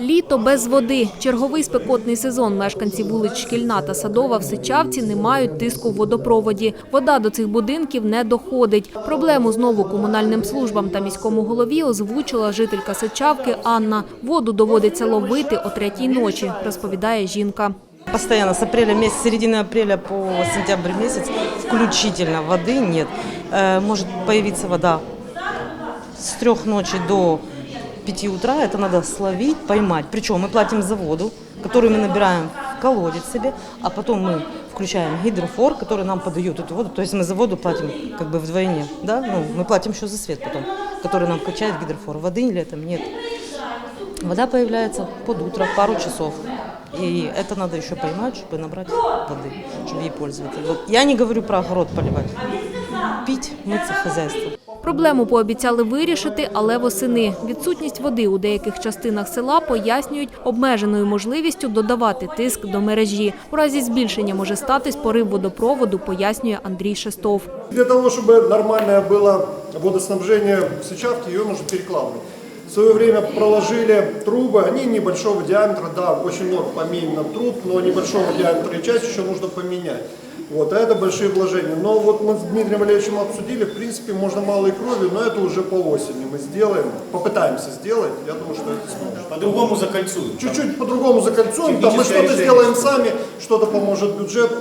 Літо без води. Черговий спекотний сезон мешканці вулиць Шкільна та Садова в Сичавці не мають тиску в водопроводі. Вода до цих будинків не доходить. Проблему знову комунальним службам та міському голові озвучила жителька Сичавки Анна. Воду доводиться ловити о третій ночі, розповідає жінка. Постоянно с апреля месяца, середины апреля по сентябрь месяц включительно воды нет. Э, Может появиться вода с трех ночи до 5 утра. Это надо словить, поймать. Причем мы платим за воду, которую мы набираем в колодец себе, а потом мы включаем гидрофор, который нам подает эту воду. То есть мы за воду платим как бы вдвойне. Да? Ну, мы платим еще за свет потом, который нам качает гидрофор. Воды летом нет. Вода появляется под утро, пару часов. И это надо еще поймать, чтобы набрать воды, чтобы ей пользоваться. Вот я не говорю про огород поливать. Пить, мыться, хозяйство. Проблему пообіцяли вирішити, але восени. Відсутність води у деяких частинах села пояснюють обмеженою можливістю додавати тиск до мережі. У разі збільшення може статись порив водопроводу, пояснює Андрій Шестов. Для того, чтобы нормальное было водоснабжение в Сычавке, ее нужно перекладывать. В свое время проложили трубы, они небольшого диаметра, да, очень много поменено труб, но небольшого диаметра и часть еще нужно поменять. Вот, а это большие вложения. Но вот мы с Дмитрием Валерьевичем обсудили, в принципе, можно малой кровью, но это уже по осени мы сделаем, попытаемся сделать, я думаю, что это сможем. По-другому закольцуют. Чуть-чуть по-другому закольцуем, там мы что-то сделаем сами, что-то поможет бюджет.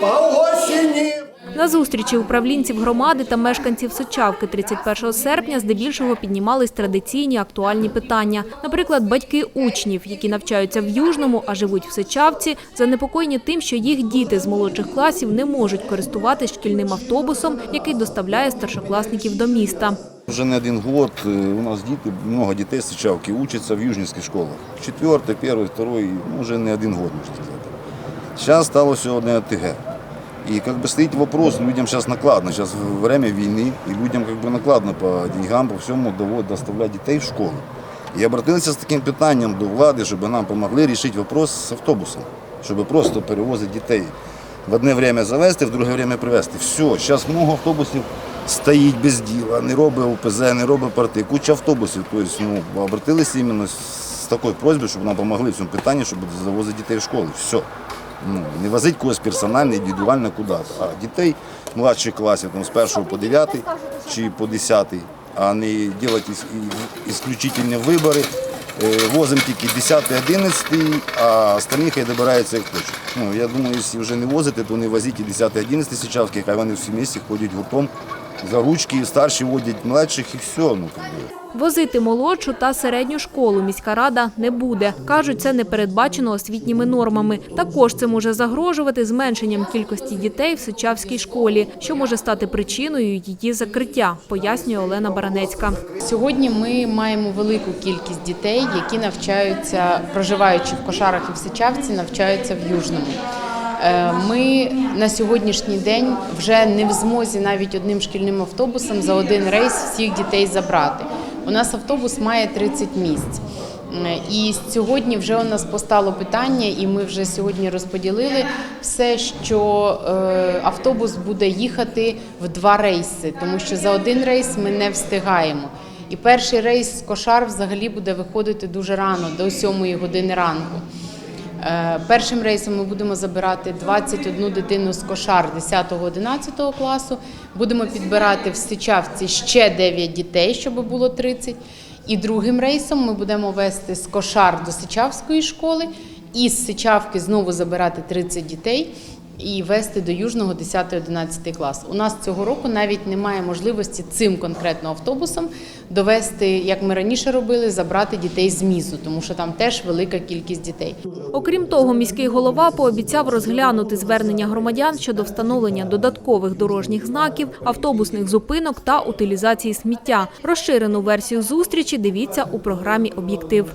По осени! На зустрічі управлінців громади та мешканців Сочавки 31 серпня здебільшого піднімались традиційні актуальні питання. Наприклад, батьки учнів, які навчаються в Южному, а живуть в Сичавці, занепокоєні тим, що їх діти з молодших класів не можуть користуватися шкільним автобусом, який доставляє старшокласників до міста. Вже не один год е, у нас діти, много дітей з Сичавки учаться в южнівських школах. Четвертий, перший, второй, ну, вже не один год, можна сказати. Зараз сталося одне ОТГ. І как бы стоїть вопрос, людям зараз накладно, зараз время війни, і людям как бы накладно по деньгам, по всьому доводить доставляти дітей в школу. І обратилися з таким питанням до влади, щоб нам допомогли вирішити вопрос з автобусом, щоб просто перевозити дітей. В одне время завести, в друге время привезти. Все, зараз много автобусів стоїть без діла, не робить ОПЗ, не робить парти, куча автобусів. Тобто, ну, обратилися іменно з такою просьбою, щоб нам допомогли в цьому питанні, щоб завозити дітей в школу. Все. Ну, не возить когось персонально, індивідуально куди-то, а дітей младших класів там, з 1 по 9 чи по 10, а не робити іс- ісключительні вибори. Е, Возимо тільки 10, 11, а остальні хай добираються як хочуть. Ну, я думаю, якщо вже не возити, то не возіть і 10, 11 січавських, хай вони всі місті ходять гуртом за ручки, старші водять младших і все. Ну. Возити молодшу та середню школу міська рада не буде. Кажуть, це не передбачено освітніми нормами. Також це може загрожувати зменшенням кількості дітей в Сичавській школі, що може стати причиною її закриття, пояснює Олена Баранецька. Сьогодні ми маємо велику кількість дітей, які навчаються, проживаючи в Кошарах і в Сичавці, навчаються в Южному. Е, Ми на сьогоднішній день вже не в змозі навіть одним шкільним автобусом за один рейс всіх дітей забрати. У нас автобус має 30 місць. Е, І сьогодні вже у нас постало питання, і ми вже сьогодні розподілили все, що е, автобус буде їхати в два рейси, тому що за один рейс ми не встигаємо. І перший рейс з кошар взагалі буде виходити дуже рано, до 7 години ранку. Е, Першим рейсом ми будемо забирати 21 дитину з кошар 10-11 класу. Будемо підбирати в Сичавці ще 9 дітей, щоб було 30. І другим рейсом ми будемо вести з кошар до Сичавської школи і з Сичавки знову забирати 30 дітей і вести до Южного 10-11 клас. У нас цього року навіть немає можливості цим конкретно автобусом довести, як ми раніше робили, забрати дітей з мізу, тому що там теж велика кількість дітей. Окрім того, міський голова пообіцяв розглянути звернення громадян щодо встановлення додаткових дорожніх знаків, автобусних зупинок та утилізації сміття. Розширену версію зустрічі дивіться у програмі Об'єктив.